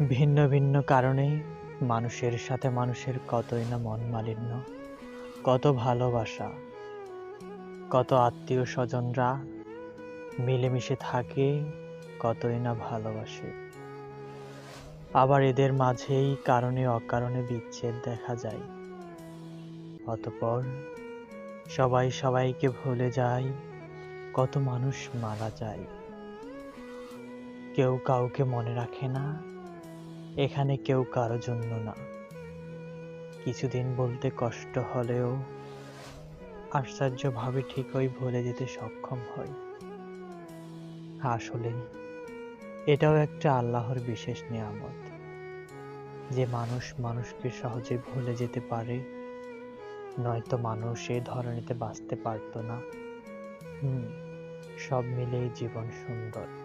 ভিন্ন ভিন্ন কারণে মানুষের সাথে মানুষের কতই না মন মালিন্য, কত ভালোবাসা, কত আত্মীয় স্বজনরা মিলেমিশে থাকে, কতই না ভালোবাসে। আবার এদের মাঝেই কারণে অকারণে বিচ্ছেদ দেখা যায়। অতপর সবাই সবাইকে ভুলে যায় কত মানুষ মারা যায়। কেউ কাউকে মনে রাখে না এখানে কেউ কারও জন্য না। কিছুদিন বলতে কষ্ট হলেও আশ্চর্যভাবে ঠিকই ভুলে যেতে সক্ষম হয় আসলে এটাও একটা আল্লাহর বিশেষ নিয়ামত। যে মানুষ মানুষকে সহজে ভুলে যেতে পারে, নয়তো মানুষ এই ধরনেতে বাঁচতে পারতো না। হুম, সব মিলেই জীবন সুন্দর।